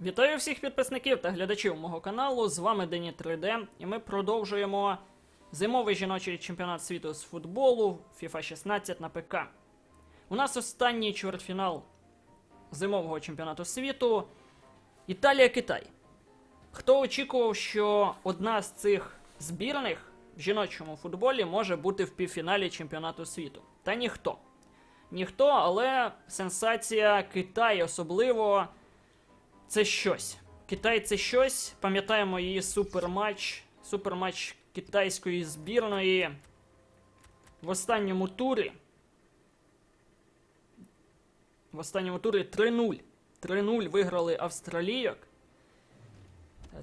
Вітаю всіх підписників та глядачів мого каналу. З вами Дені 3D, і ми продовжуємо зимовий жіночий чемпіонат світу з футболу FIFA 16 на ПК. У нас останній чвертьфінал зимового чемпіонату світу Італія-Китай. Хто очікував, що одна з цих збірних в жіночому футболі може бути в півфіналі чемпіонату світу? Та ніхто. Ніхто, але сенсація Китай особливо це щось. Китай це щось. Пам'ятаємо її суперматч. Суперматч китайської збірної в останньому турі. В останньому турі 3-0. 3-0 виграли австралійок.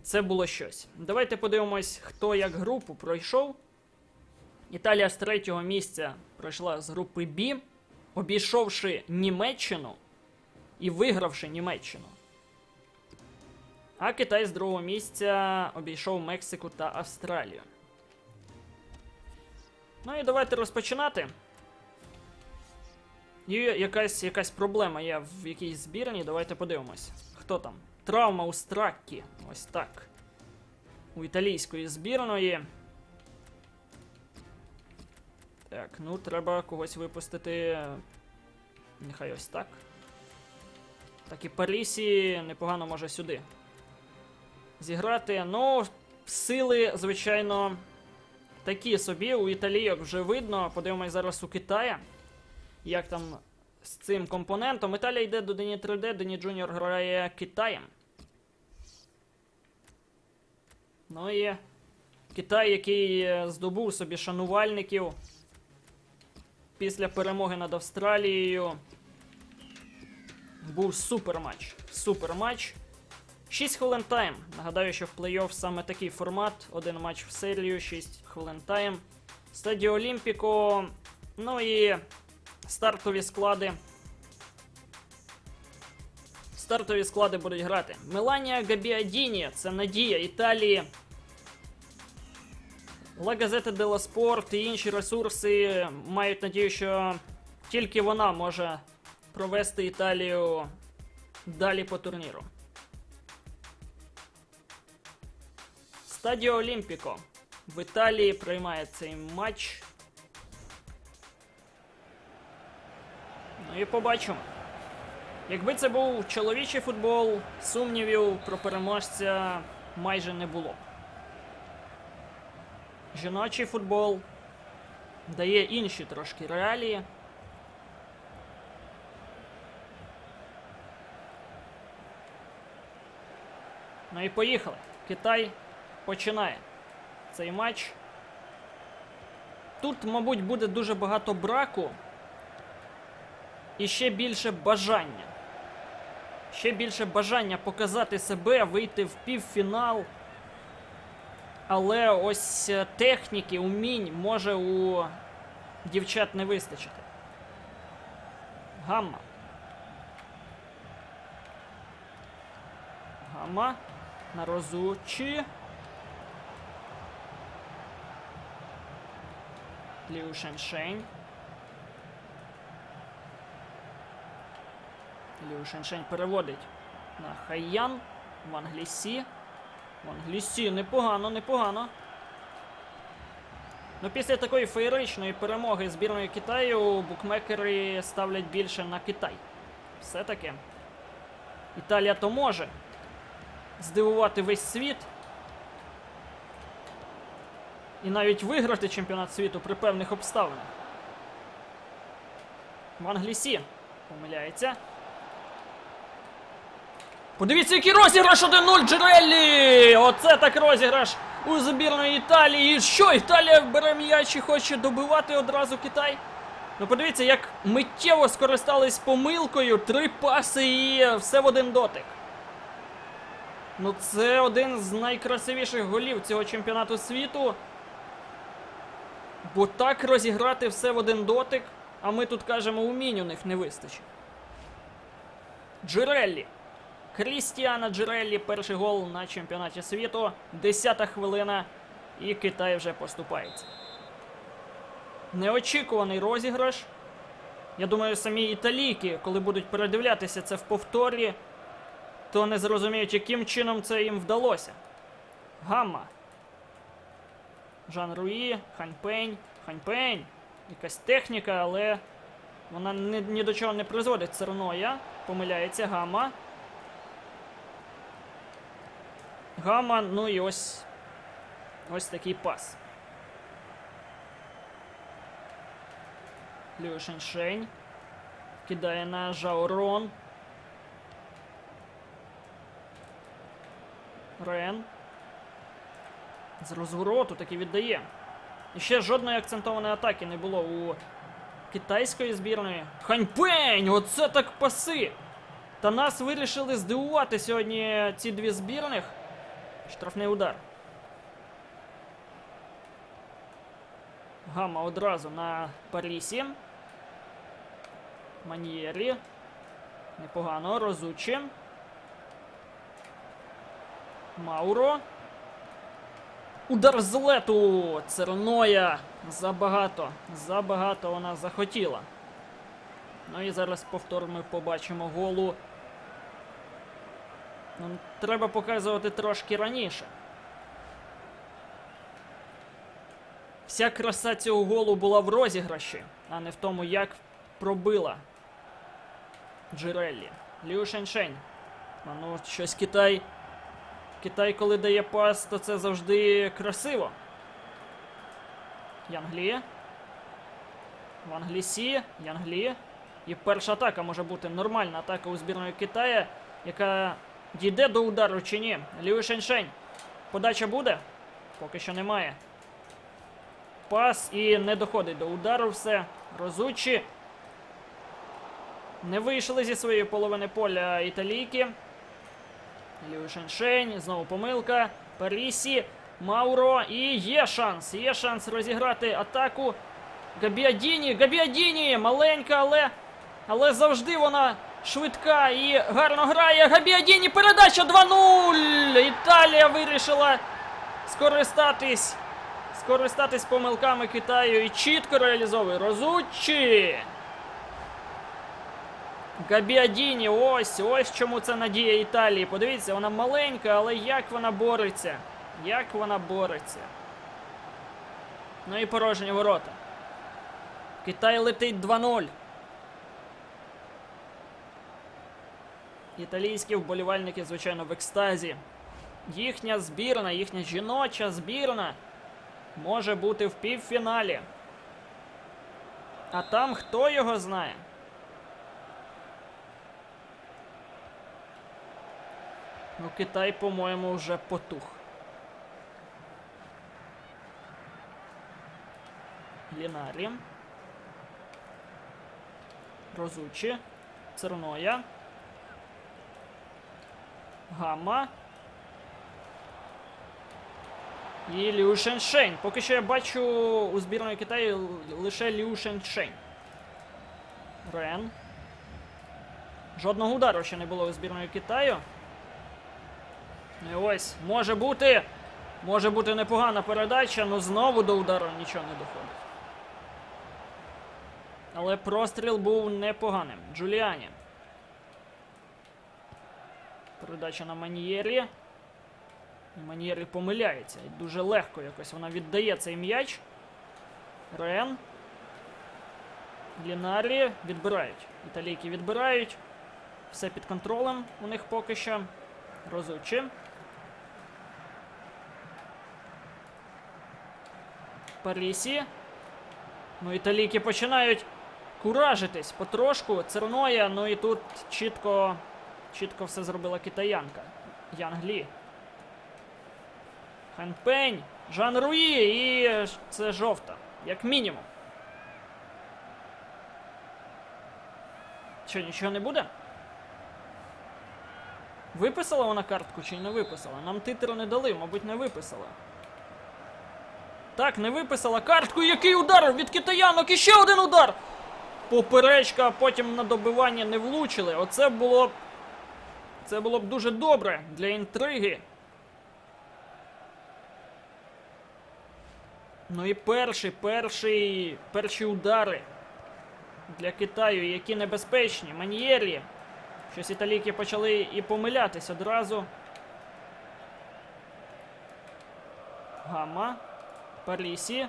Це було щось. Давайте подивимось, хто як групу пройшов. Італія з третього місця пройшла з групи Б, обійшовши Німеччину і вигравши Німеччину. А Китай з другого місця обійшов Мексику та Австралію. Ну і давайте розпочинати. Є якась, якась проблема є в якійсь збірні. Давайте подивимось. Хто там? Травма у Страккі. Ось так. У італійської збірної. Так, ну треба когось випустити. Нехай ось так. Так і Парісі непогано може сюди зіграти. Ну, сили, звичайно, такі собі. У італійок вже видно. Подивимось зараз у Китая. Як там з цим компонентом. Італія йде до Дені 3D, Дені Джуніор грає Китаєм. Ну і Китай, який е, здобув собі шанувальників після перемоги над Австралією. Був суперматч. Суперматч. 6 хвилин тайм. Нагадаю, що в плей-офф саме такий формат. Один матч в серію, 6 хвилин тайм. Стадіо Олімпіко. Ну і стартові склади. Стартові склади будуть грати. Меланія Габіадіні, це надія Італії. La Gazzetta dello Sport і інші ресурси мають надію, що тільки вона може провести Італію далі по турніру. Стадіо Олімпіко. В Італії приймає цей матч. Ну і побачимо. Якби це був чоловічий футбол, сумнівів про переможця майже не було. Жіночий футбол дає інші трошки реалії. Ну і поїхали. Китай починає цей матч. Тут, мабуть, буде дуже багато браку і ще більше бажання. Ще більше бажання показати себе, вийти в півфінал. Але ось е, техніки, умінь може у дівчат не вистачити. Гамма. Гамма. На розучі. Ліу Шеншень. Ліу Шеншень переводить на Хайян. В Англісі. В Англісі непогано, непогано. Ну, після такої феєричної перемоги збірної Китаю букмекери ставлять більше на Китай. Все-таки. Італія то може здивувати весь світ. І навіть виграти чемпіонат світу при певних обставинах. В Англісі помиляється. Подивіться, який розіграш 1-0 Джереллі! Оце так розіграш у збірної Італії. Що? Італія бере м'яч і хоче добивати одразу Китай. Ну подивіться, як миттєво скористались помилкою, три паси і все в один дотик. Ну, це один з найкрасивіших голів цього чемпіонату світу. Бо так розіграти все в один дотик, а ми тут кажемо, умінь у них не вистачить. Джереллі. Крістіана Джереллі, перший гол на чемпіонаті світу. Десята хвилина, і Китай вже поступається. Неочікуваний розіграш. Я думаю, самі італійки, коли будуть передивлятися це в повторі, Ніхто не зрозуміє, яким чином це їм вдалося. Гамма. Жан Руї, Ханьпень, Ханьпень. Якась техніка, але вона ні, ні до чого не призводить. Церноя. Помиляється Гамма. Гамма, ну і ось. Ось такий пас. Лю Шеньшень. Кидає на Жаорон. Рен. З розвороту таки віддає. І ще жодної акцентованої атаки не було у китайської збірної. Ханьпень! Оце так паси! Та нас вирішили здивувати сьогодні ці дві збірних. Штрафний удар. Гама одразу на Парісі. Маньєрі. Непогано. Розучі. Мауро. Удар з лету! Церноя! Забагато. Забагато вона захотіла. Ну і зараз повтор ми побачимо голу. Ну, треба показувати трошки раніше. Вся краса цього голу була в розіграші, а не в тому, як пробила Джиреллі. Лю Шеньшень. А ну, щось Китай. Китай, коли дає пас, то це завжди красиво. Янглі. В Англісі. Янглі. І перша атака може бути нормальна атака у збірної Китая, яка дійде до удару чи ні. Лю Шеньшень. Подача буде? Поки що немає. Пас і не доходить до удару все. Розучі. Не вийшли зі своєї половини поля італійки. Лю Шеншень, знову помилка. Парісі, Мауро. І є шанс. Є шанс розіграти атаку. Габіадіні, Габіадіні! Маленька, але. Але завжди вона швидка і гарно грає. Габіадіні передача 2-0! Італія вирішила скористатись. Скористатись помилками Китаю і чітко реалізовує. Розучі! Габіадіні, ось, ось чому це надія Італії. Подивіться, вона маленька, але як вона бореться. Як вона бореться. Ну і порожні ворота. Китай летить 2-0. Італійські вболівальники, звичайно, в екстазі. Їхня збірна, їхня жіноча збірна може бути в півфіналі. А там хто його знає? Ну, Китай, по-моєму, вже потух. Лінарі. Розучі. Церноя. Гамма. І Лю Шеншень. Поки що я бачу у збірної Китаю лише Лю Шеншень. Рен. Жодного удару ще не було у збірної Китаю. Ну І ось, може бути. Може бути непогана передача, але знову до удару нічого не доходить. Але простріл був непоганим. Джуліані. Передача на Маньєрі. Маньєрі помиляється. І дуже легко якось вона віддає цей м'яч. Рен. Лінарі відбирають. Італійки відбирають. Все під контролем у них поки що. Розучі. Парісі. Ну, італійки починають куражитись потрошку. Церноя, ну і тут чітко, чітко все зробила китаянка. Янглі. Ханпень, Жан Руї і це жовта, як мінімум. Що, нічого не буде? Виписала вона картку чи не виписала? Нам титру не дали, мабуть, не виписала. Так, не виписала картку. Який удар від китаянок? І ще один удар! Поперечка, а потім на добивання не влучили. Оце було б. Це було б дуже добре для інтриги. Ну і перші, перші, перші удари для Китаю, які небезпечні. Маньєрі. Щось італійки почали і помилятись одразу. Гамма. Парлісі.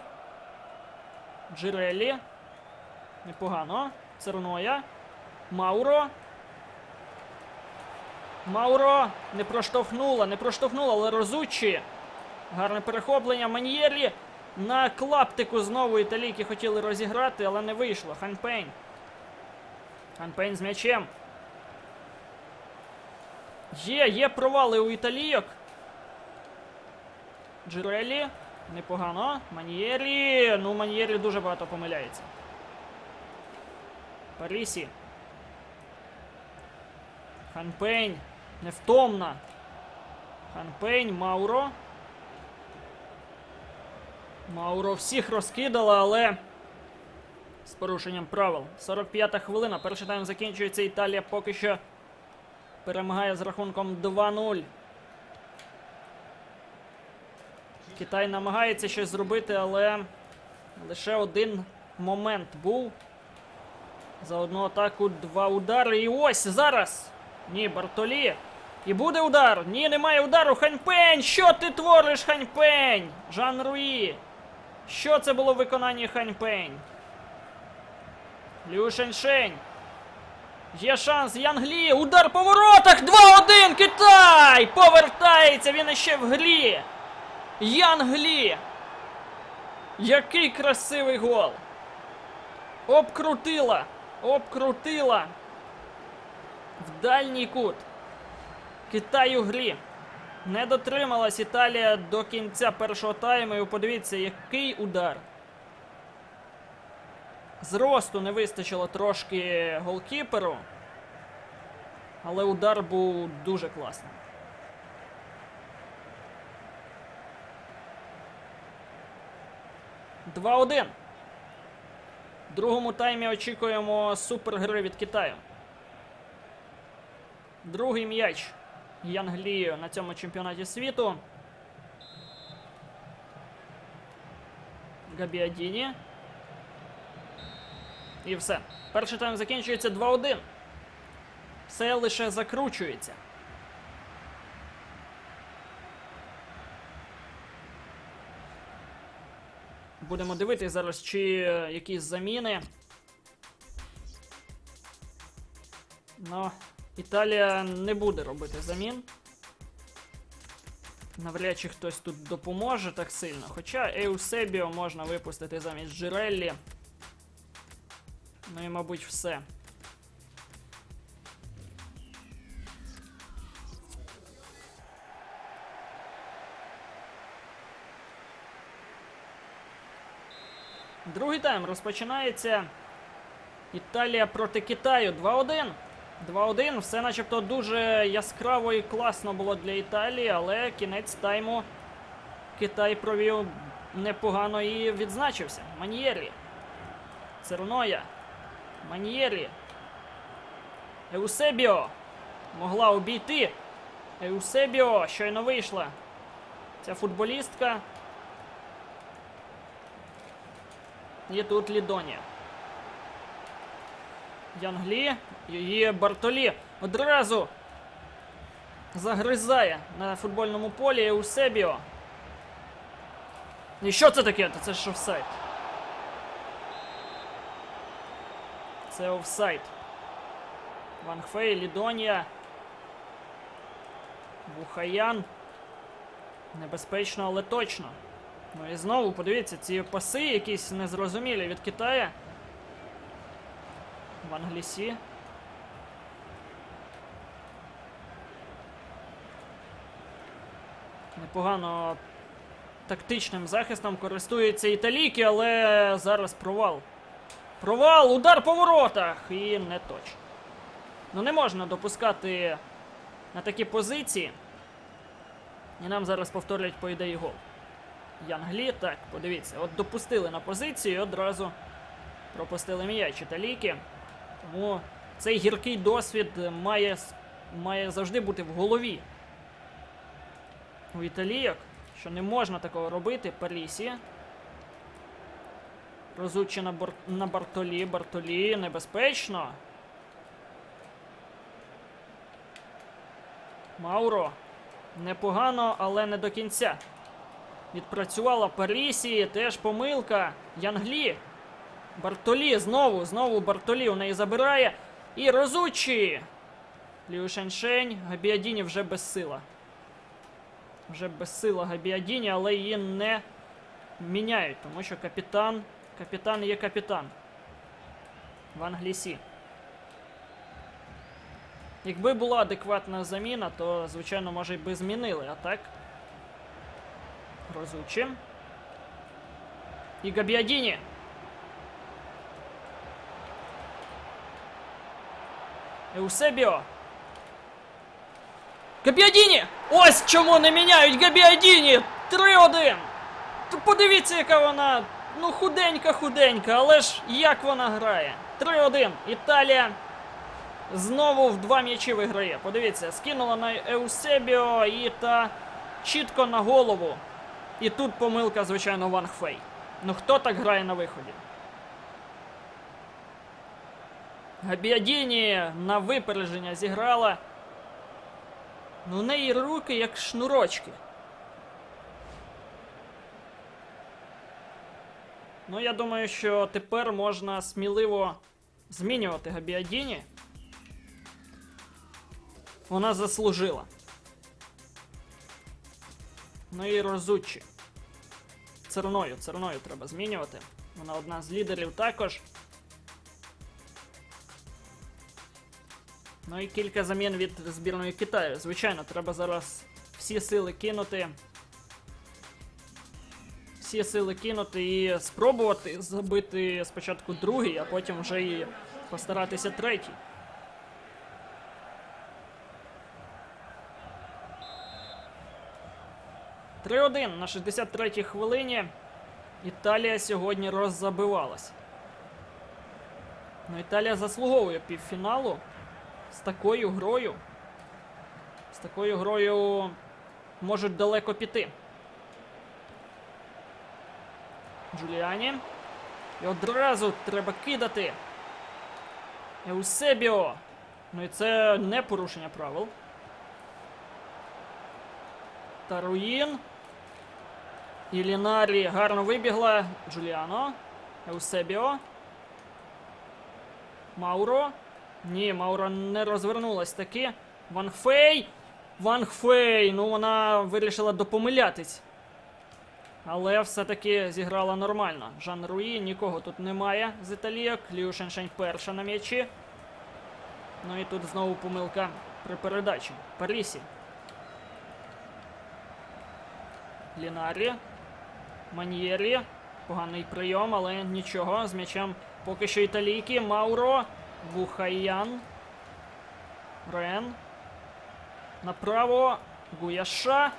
Джирелі. Непогано. Церноя. Мауро. Мауро не проштовхнула, не проштовхнула, але розучі. Гарне перехоплення. Маньєрі. На клаптику знову італійки хотіли розіграти, але не вийшло. Ханпейн. Ханпейн з м'ячем. Є, є провали у італійок. Джирелі. Непогано. Маньєрі. Ну, Маньєрі дуже багато помиляється. Парісі. Ханпейн. Невтомна. Ханпейн, Мауро. Мауро всіх розкидала, але з порушенням правил. 45-та хвилина. Перший тайм закінчується. Італія поки що перемагає з рахунком 2-0. Китай намагається щось зробити, але лише один момент був. За одну атаку два удари. І ось зараз. Ні, Бартолі. І буде удар. Ні, немає удару. Ханьпень! Що ти твориш, Ханьпень? Жан Руї. Що це було в виконанні Ханьпень? Лю Шеньшень. Є шанс Янглі. Удар по воротах. 2-1. Китай! Повертається він іще в грі. Янглі. Який красивий гол. Обкрутила. Обкрутила. В дальній кут. Китай у грі. Не дотрималась Італія до кінця першого тайму. І подивіться, який удар. Зросту не вистачило трошки голкіперу. Але удар був дуже класний. Два-один. В другому таймі очікуємо супергри від Китаю. Другий м'яч Янглію на цьому чемпіонаті світу. Габіадіні. І все. Перший тайм закінчується 2-1. Все лише закручується. Будемо дивитися зараз, чи якісь заміни. Ну, Італія не буде робити замін. Навряд чи хтось тут допоможе так сильно. Хоча Еусебіо можна випустити замість Джиреллі. Ну і, мабуть, все. Другий тайм розпочинається. Італія проти Китаю 2-1. 2-1. Все начебто дуже яскраво і класно було для Італії, але кінець тайму Китай провів непогано і відзначився. Маньєрі. Церноя. Маньєрі. Еусебіо. Могла обійти. Еусебіо щойно вийшла. Ця футболістка. І тут Лідонія. Янглі. Її Бартолі одразу загризає на футбольному полі Еусебіо. І що це таке? Це ж офсайд. Це офсайд. Ван Хфей, Лідонія. Бухаян. Небезпечно, але точно. Ну і знову подивіться, ці паси якісь незрозумілі від Китая. В Англісі. Непогано тактичним захистом користуються італійки, але зараз провал. Провал, удар по воротах! І не точно. Ну не можна допускати на такі позиції. І нам зараз повторять по ідеї гол. Янглі, так, подивіться, от допустили на позицію і одразу пропустили м'яч італійки. Тому цей гіркий досвід має, має завжди бути в голові. У італійок, що не можна такого робити, Палісі. Розучі на, Бар... на Бартолі. Бартолі небезпечно. Мауро. Непогано, але не до кінця. Відпрацювала Парісі, теж помилка. Янглі. Бартолі знову, знову Бартолі у неї забирає. І Розучі. Ліу Шеньшень. Габіадіні вже безсила. Вже безсила Габіадіні, але її не міняють, тому що капітан. Капітан є капітан. В Англісі. Якби була адекватна заміна, то, звичайно, може й би змінили, а так. Розучі. І Габіадіні. Еусебіо. Габіадіні! Ось чому не міняють Габіадіні! 3-1! Подивіться, яка вона. Ну, худенька-худенька, але ж як вона грає? 3-1. Італія знову в два м'ячі виграє. Подивіться, скинула на Еусебіо і та чітко на голову. І тут помилка, звичайно, Ван Хфей. Ну хто так грає на виході? Габіадіні на випередження зіграла. Ну, у неї руки як шнурочки. Ну, я думаю, що тепер можна сміливо змінювати Габіадіні. Вона заслужила. Ну і Розучі. Церною, церною треба змінювати. Вона одна з лідерів також. Ну і кілька замін від збірної Китаю. Звичайно, треба зараз всі сили кинути. Всі сили кинути і спробувати забити спочатку другий, а потім вже і постаратися третій. Три 1 на 63-й хвилині. Італія сьогодні роззабивалась. Ну, Італія заслуговує півфіналу з такою грою. З такою грою можуть далеко піти. Джуліані. І одразу треба кидати. Еусебіо. Ну і це не порушення правил. Таруїн. І Лінарі гарно вибігла. Джуліано. Еусебіо. Мауро. Ні, Мауро не розвернулась таки. Ван Хфей. Ван Хфей. Ну вона вирішила допомилятись. Але все-таки зіграла нормально. Жан Руї, нікого тут немає з італійок. Ліу Шеншень перша на м'ячі. Ну і тут знову помилка при передачі. Парісі. Лінарі. Маньєрі. Поганий прийом, але нічого. З м'ячем поки що італійки. Мауро. Бухаян. Рен. Направо. Гуяша.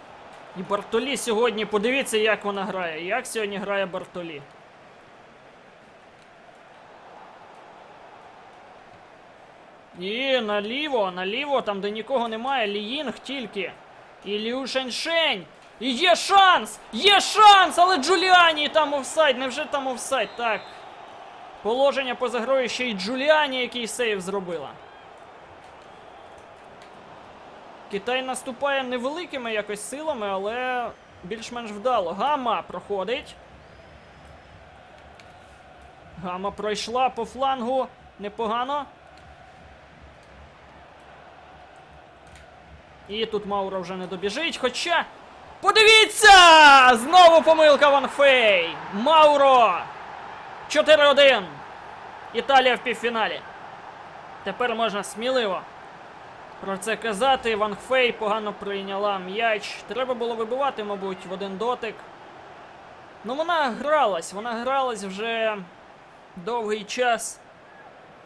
І Бартолі сьогодні. Подивіться, як вона грає. Як сьогодні грає Бартолі. І наліво, наліво, там де нікого немає. Ліїнг тільки. І Ліу Шеньшень. І є шанс! Є шанс! Але Джуліані там офсайд. Невже там офсайд? Так. Положення поза грою ще й Джуліані, який сейв зробила. Китай наступає невеликими якось силами, але більш-менш вдало. Гама проходить. Гама пройшла по флангу. Непогано. І тут Маура вже не добіжить. Хоча. Подивіться! Знову помилка Ван Фей! Мауро! 4-1. Італія в півфіналі. Тепер можна сміливо про це казати. Ван Хфей погано прийняла м'яч. Треба було вибивати, мабуть, в один дотик. Ну, вона гралась, вона гралась вже довгий час.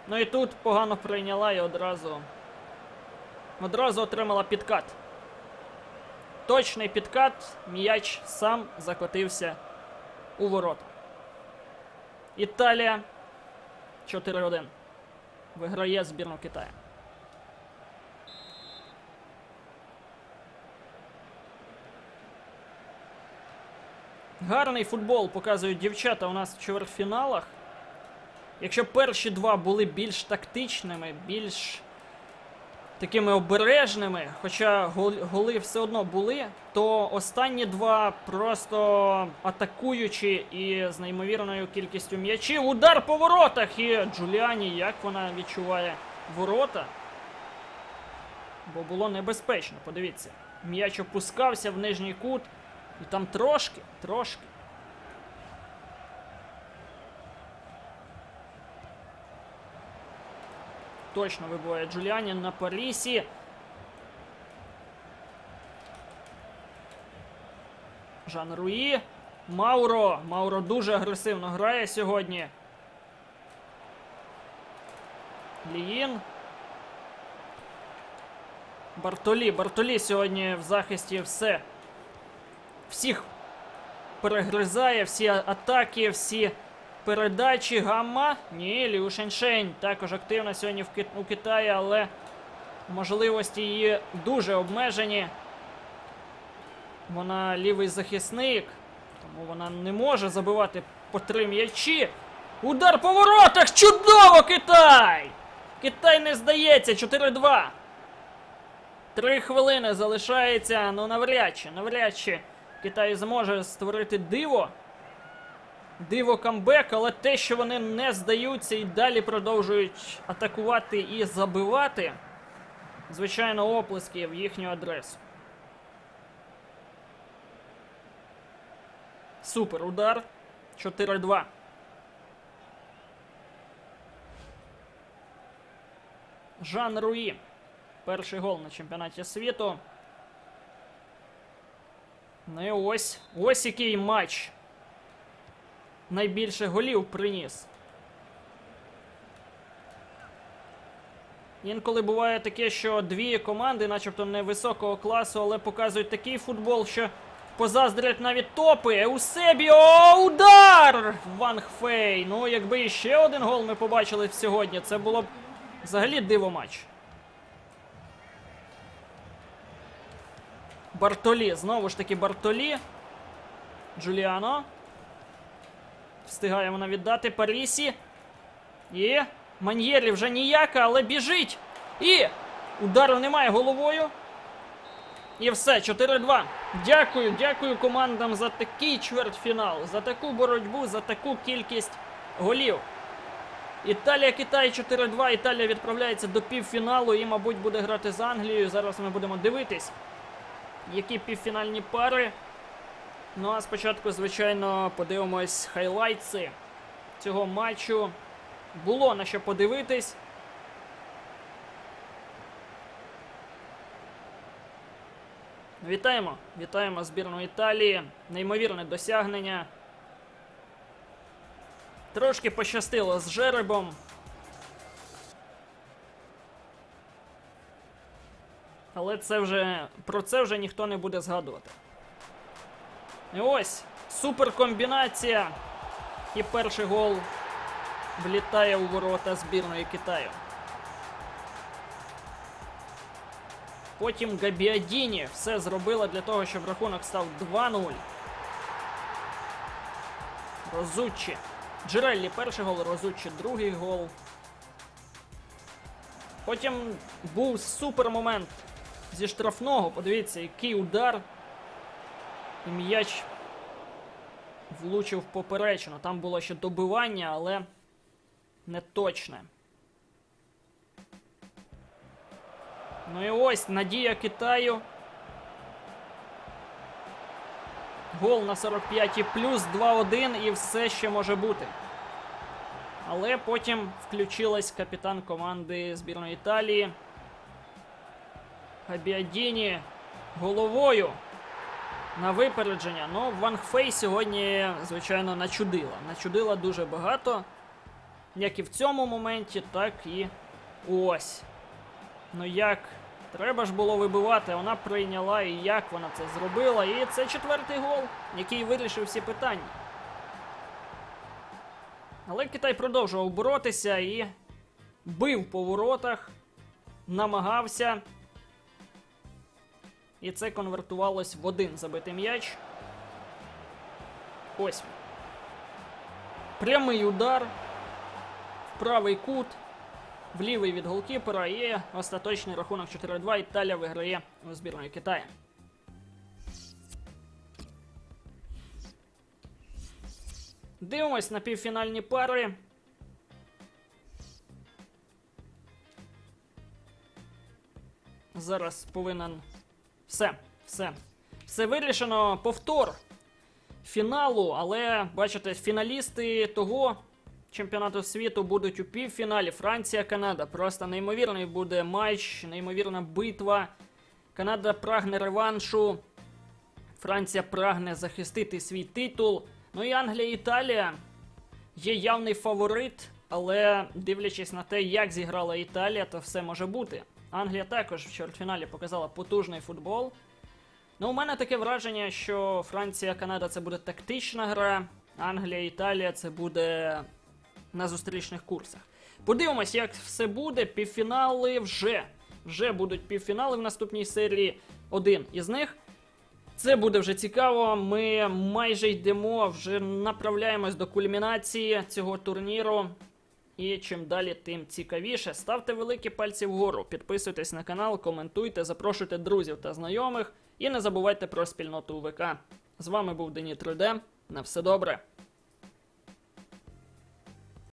Ну і тут погано прийняла і одразу. Одразу отримала підкат. Точний підкат, м'яч сам закотився у ворота. Італія 4-1. Виграє збірну Китаю. Гарний футбол показують дівчата у нас в такими обережними, хоча голи все одно були, то останні два просто атакуючі і з неймовірною кількістю м'ячів. Удар по воротах! І Джуліані, як вона відчуває ворота. Бо було небезпечно, подивіться. М'яч опускався в нижній кут, і там трошки, трошки. Точно вибиває Джуліані на Парісі. Жан Руї. Мауро. Мауро дуже агресивно грає сьогодні. Ліїн. Бартолі. Бартолі сьогодні в захисті все. Всіх перегризає, всі атаки, всі передачі. Гамма. Ні, Лю Шеньшень також активна сьогодні в Ки- у Китаї, але можливості її дуже обмежені. Вона лівий захисник, тому вона не може забивати по три м'ячі. Удар по воротах! Чудово, Китай! Китай не здається, 4-2. Три хвилини залишається, ну навряд чи, навряд чи Китай зможе створити диво. Диво камбек, але те, що вони не здаються і далі продовжують атакувати і забивати, звичайно, оплески в їхню адресу. Супер удар. 4-2. Жан Руї. Перший гол на чемпіонаті світу. Ну і ось. Ось який матч. Найбільше голів приніс. Інколи буває таке, що дві команди, начебто невисокого класу, але показують такий футбол, що позаздрять навіть топи. Еусебіо! Удар! Ван Хфей. Ну, якби іще один гол ми побачили сьогодні, це було б взагалі диво матч. Бартолі. Знову ж таки Бартолі. Джуліано. Встигає вона віддати Парісі. І Маньєрі вже ніяка, але біжить. І удару немає головою. І все, 4-2. Дякую, дякую командам за такий чвертьфінал, за таку боротьбу, за таку кількість голів. Італія, Китай 4-2. Італія відправляється до півфіналу і, мабуть, буде грати з Англією. Зараз ми будемо дивитись, які півфінальні пари. Ну а спочатку, звичайно, подивимось хайлайтси цього матчу. Було на що подивитись. Вітаємо! Вітаємо збірну Італії. Неймовірне досягнення. Трошки пощастило з жеребом. Але це вже про це вже ніхто не буде згадувати. І ось суперкомбінація. І перший гол влітає у ворота збірної Китаю. Потім Габіадіні все зробила для того, щоб рахунок став 2-0. Розуччі. Джереллі перший гол, Розуччі другий гол. Потім був супер момент зі штрафного. Подивіться, який удар. І м'яч влучив в поперечину. Там було ще добивання, але не точне. Ну і ось надія Китаю. Гол на 45 плюс 2-1 і все ще може бути. Але потім включилась капітан команди збірної Італії. Габіадіні головою на випередження. Ну, Ван Хфей сьогодні, звичайно, начудила. Начудила дуже багато. Як і в цьому моменті, так і ось. Ну як? Треба ж було вибивати, вона прийняла і як вона це зробила. І це четвертий гол, який вирішив всі питання. Але Китай продовжував боротися і бив по воротах, намагався. І це конвертувалось в один забитий м'яч. Ось. Прямий удар в правий кут. в лівий від голкіпера і остаточний рахунок 4-2 Італія виграє у збірної Китаю. Дивимось на півфінальні пари. Зараз повинен. Все, все. Все вирішено. Повтор фіналу, але бачите, фіналісти того чемпіонату світу будуть у півфіналі. Франція, Канада. Просто неймовірний буде матч, неймовірна битва. Канада прагне реваншу. Франція прагне захистити свій титул. Ну і Англія і Італія є явний фаворит, але дивлячись на те, як зіграла Італія, то все може бути. Англія також в чвертьфіналі показала потужний футбол. Ну, у мене таке враження, що Франція, Канада це буде тактична гра, Англія, Італія це буде на зустрічних курсах. Подивимось, як все буде. Півфінали вже. Вже будуть півфінали в наступній серії. Один із них. Це буде вже цікаво. Ми майже йдемо, вже направляємось до кульмінації цього турніру. І чим далі, тим цікавіше. Ставте великі пальці вгору, підписуйтесь на канал, коментуйте, запрошуйте друзів та знайомих. І не забувайте про спільноту УВК. З вами був Дені 3D. На все добре.